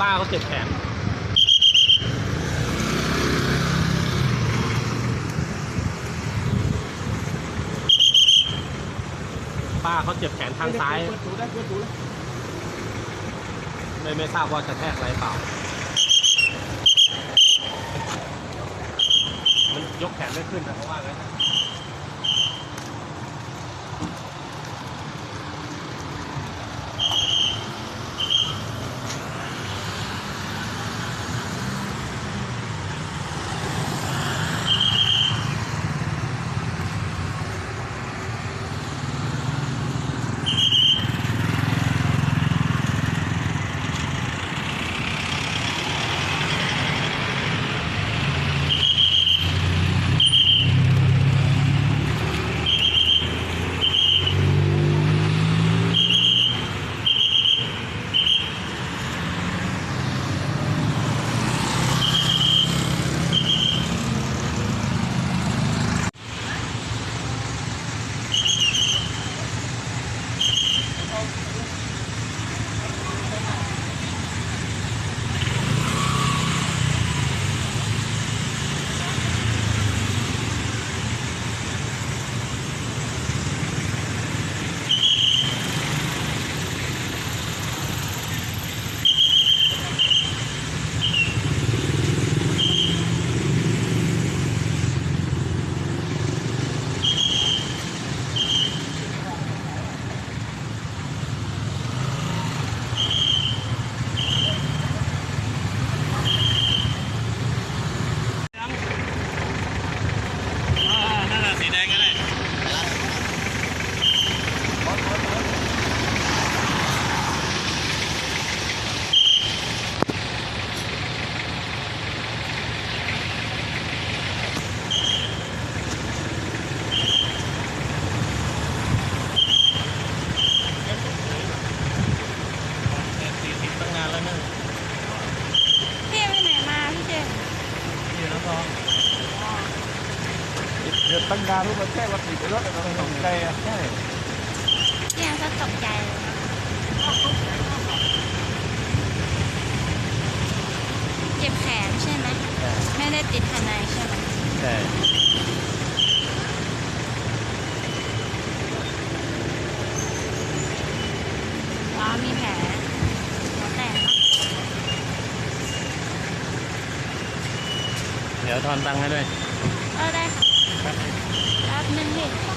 ป้าเขาเจ็บแขนป้าเขาเจ็บแขนทางซ้ายเปิดดูไม่ไม่ทราบว่าจะแทกอะไรเปล่า มันยกแขนไม่ขึ้นนะเพราะว่างั้น เดี๋ยวตั้งงานรู้มันแค่ว่าติดรถอะไรตกใจอะใช่พี่ยังก็ตกใจเลยเจ็บแขนใช่ไหมไม่ได้ติดภายในใช่ไหมใช่อ๋อมีแผลหัวแตกปะเดี๋ยวทอนตังค์ให้ด้วย เออได้ค่ะ admin me.